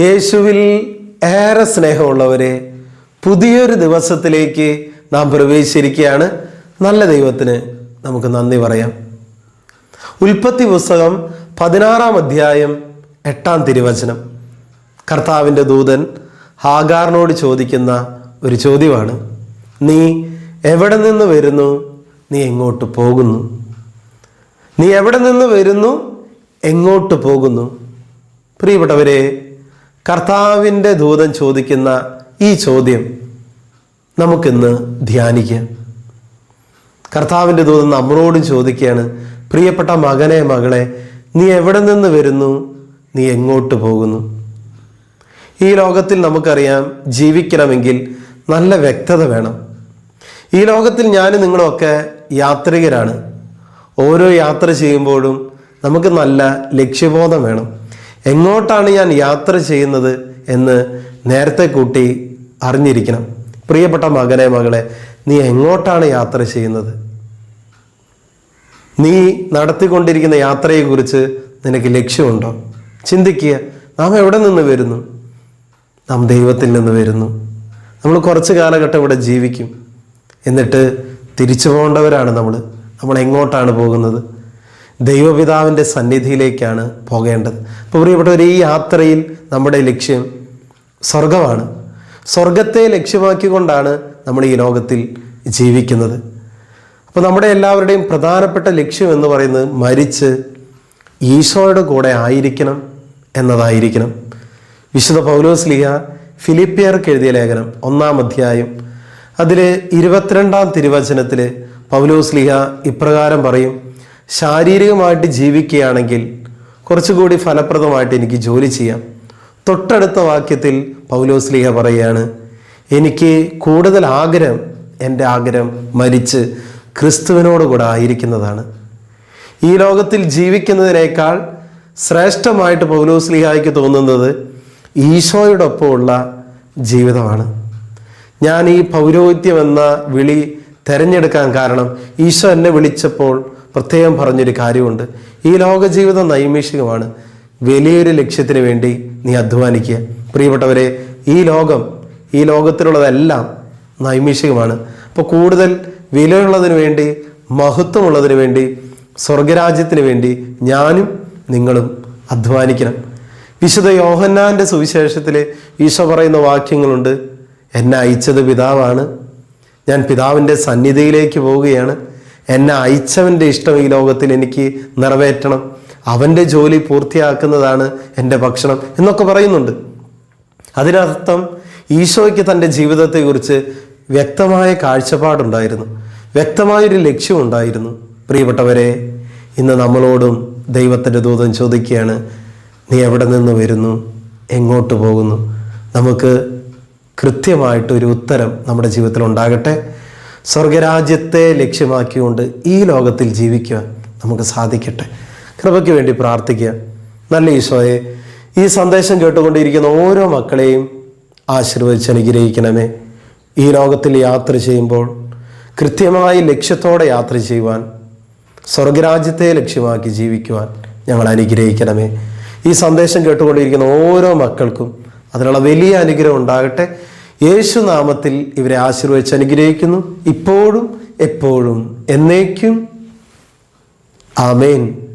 യേശുവിൽ ഏറെ സ്നേഹമുള്ളവരെ പുതിയൊരു ദിവസത്തിലേക്ക് നാം പ്രവേശിച്ചിരിക്കുകയാണ്. നല്ല ദൈവത്തിന് നമുക്ക് നന്ദി പറയാം. ഉൽപ്പത്തി പുസ്തകം പതിനാറാം അധ്യായം എട്ടാം തിരുവചനം. കർത്താവിന്റെ ദൂതൻ ഹാഗാറിനോട് ചോദിക്കുന്ന ഒരു ചോദ്യമാണ്. നീ എവിടെ നിന്ന് വരുന്നു? നീ എങ്ങോട്ട് പോകുന്നു? നീ എവിടെ നിന്ന് വരുന്നു? എങ്ങോട്ട് പോകുന്നു? പ്രിയപ്പെട്ടവരെ കർത്താവിന്റെ ദൂതൻ ചോദിക്കുന്ന ഈ ചോദ്യം നമുക്കിന്ന് ധ്യാനിക്കാം. കർത്താവിന്റെ ദൂതൻ നമ്മളോടും ചോദിക്കുകയാണ് പ്രിയപ്പെട്ട മകനെ മകളെ നീ എവിടെ നിന്ന് വരുന്നു? നീ എങ്ങോട്ട് പോകുന്നു? ഈ ലോകത്തിൽ നമുക്കറിയാം ജീവിക്കണമെങ്കിൽ നല്ല വ്യക്തത വേണം. ഈ ലോകത്തിൽ ഞാൻ നിങ്ങളൊക്കെ യാത്രികരാണ്. ഓരോ യാത്ര ചെയ്യുമ്പോഴും നമുക്ക് നല്ല ലക്ഷ്യബോധം വേണം. എങ്ങോട്ടാണ് ഞാൻ യാത്ര ചെയ്യുന്നത് എന്ന് നേരത്തെ കൂട്ടി അറിഞ്ഞിരിക്കണം. പ്രിയപ്പെട്ട മകനെ മകളെ നീ എങ്ങോട്ടാണ് യാത്ര ചെയ്യുന്നത്? നീ നടത്തിക്കൊണ്ടിരിക്കുന്ന യാത്രയെക്കുറിച്ച് നിനക്ക് ലക്ഷ്യമുണ്ടോ? ചിന്തിക്കുക. നാം എവിടെ നിന്ന് വരുന്നു? നാം ദൈവത്തിൽ നിന്ന് വരുന്നു. നമ്മൾ കുറച്ച് കാലഘട്ടം ഇവിടെ ജീവിക്കും. എന്നിട്ട് തിരിച്ചു പോകേണ്ടവരാണ് നമ്മൾ. നമ്മൾ എങ്ങോട്ടാണ് പോകുന്നത്? ദൈവപിതാവിന്റെ സന്നിധിയിലേക്കാണ് പോകേണ്ടത്. അപ്പോൾ പ്രിയപ്പെട്ടവർ ഈ യാത്രയിൽ നമ്മുടെ ലക്ഷ്യം സ്വർഗമാണ് സ്വർഗത്തെ ലക്ഷ്യമാക്കിക്കൊണ്ടാണ് നമ്മൾ ഈ ലോകത്തിൽ ജീവിക്കുന്നത്. അപ്പോൾ നമ്മുടെ എല്ലാവരുടെയും പ്രധാനപ്പെട്ട ലക്ഷ്യം എന്ന് പറയുന്നത് മരിച്ച് ഈശോയുടെ കൂടെ ആയിരിക്കണം എന്നതായിരിക്കണം. വിശുദ്ധ പൗലോസ് ലിഹ ഫിലിപ്പിയർക്ക് എഴുതിയ ലേഖനം ഒന്നാം അധ്യായം അതിൽ ഇരുപത്തിരണ്ടാം തിരുവചനത്തിൽ പൗലോസ് ലിഹ ഇപ്രകാരം പറയും. ശാരീരികമായിട്ട് ജീവിക്കുകയാണെങ്കിൽ കുറച്ചുകൂടി ഫലപ്രദമായിട്ട് എനിക്ക് ജോലി ചെയ്യാം. തൊട്ടടുത്ത വാക്യത്തിൽ പൗലോസ് ലിഹ പറയുകയാണ് എനിക്ക് കൂടുതൽ ആഗ്രഹം എന്റെ ആഗ്രഹം മരിച്ച് ക്രിസ്തുവിനോട് കൂടെ ആയിരിക്കുന്നതാണ്. ഈ ലോകത്തിൽ ജീവിക്കുന്നതിനേക്കാൾ ശ്രേഷ്ഠമായിട്ട് പൗലോസ് ലിഹായ്ക്ക് തോന്നുന്നത് ഈശോയോടൊപ്പമുള്ള ജീവിതമാണ്. ഞാൻ ഈ പൗരോഹിത്യം എന്ന വിളി തിരഞ്ഞെടുക്കാൻ കാരണം ഈശോ എന്നെ വിളിച്ചപ്പോൾ പ്രത്യേകം പറഞ്ഞൊരു കാര്യമുണ്ട്. ഈ ലോക ജീവിതം നൈമിഷികമാണ്. വലിയൊരു ലക്ഷ്യത്തിന് വേണ്ടി നീ അധ്വാനിക്കുക. പ്രിയപ്പെട്ടവരെ ഈ ലോകം ഈ ലോകത്തിലുള്ളതെല്ലാം നൈമിഷികമാണ്. അപ്പോൾ കൂടുതൽ വിലയുള്ളതിന് വേണ്ടി മഹത്വമുള്ളതിന് വേണ്ടി സ്വർഗരാജ്യത്തിന് വേണ്ടി ഞാനും നിങ്ങളും അധ്വാനിക്കണം. വിശുദ്ധ യോഹന്നാന്റെ സുവിശേഷത്തിൽ ഈശോ പറയുന്ന വാക്യങ്ങളുണ്ട്. എന്നെ അയച്ചത് പിതാവാണ്. ഞാൻ പിതാവിന്റെ സന്നിധിയിലേക്ക് പോവുകയാണ്. എന്നെ അയച്ചവന്റെ ഇഷ്ടം ഈ ലോകത്തിൽ എനിക്ക് നിറവേറ്റണം. അവന്റെ ജോലി പൂർത്തിയാക്കുന്നതാണ് എന്റെ ഭക്ഷണം എന്നൊക്കെ പറയുന്നുണ്ട്. അതിനർത്ഥം ഈശോയ്ക്ക് തന്റെ ജീവിതത്തെക്കുറിച്ച് വ്യക്തമായ കാഴ്ചപ്പാടുണ്ടായിരുന്നു. വ്യക്തമായൊരു ലക്ഷ്യമുണ്ടായിരുന്നു. പ്രിയപ്പെട്ടവരെ ഇന്ന് നമ്മളോടും ദൈവത്തിന്റെ ദൂതം ചോദിക്കുകയാണ് നീ എവിടെ നിന്ന് വരുന്നു? എങ്ങോട്ട് പോകുന്നു? നമുക്ക് കൃത്യമായിട്ടൊരു ഉത്തരം നമ്മുടെ ജീവിതത്തിൽ ഉണ്ടാകട്ടെ. സ്വർഗരാജ്യത്തെ ലക്ഷ്യമാക്കിക്കൊണ്ട് ഈ ലോകത്തിൽ ജീവിക്കുവാൻ നമുക്ക് സാധിക്കട്ടെ. കൃപയ്ക്ക് വേണ്ടി പ്രാർത്ഥിക്കുക. നല്ല ഈശോയെ ഈ സന്ദേശം കേട്ടുകൊണ്ടിരിക്കുന്ന ഓരോ മക്കളെയും ആശീർവദിച്ച് അനുഗ്രഹിക്കണമേ. ഈ ലോകത്തിൽ യാത്ര ചെയ്യുമ്പോൾ കൃത്യമായി ലക്ഷ്യത്തോടെ യാത്ര ചെയ്യുവാൻ സ്വർഗരാജ്യത്തെ ലക്ഷ്യമാക്കി ജീവിക്കുവാൻ ഞങ്ങൾ അനുഗ്രഹിക്കണമേ. ഈ സന്ദേശം കേട്ടുകൊണ്ടിരിക്കുന്ന ഓരോ മക്കൾക്കും അതിനുള്ള വലിയ അനുഗ്രഹം ഉണ്ടാകട്ടെ. യേശു നാമത്തിൽ ഇവരെ ആശീർവദിച്ച് അനുഗ്രഹിക്കുന്നു. ഇപ്പോഴും എപ്പോഴും എന്നേക്കും. ആമേൻ.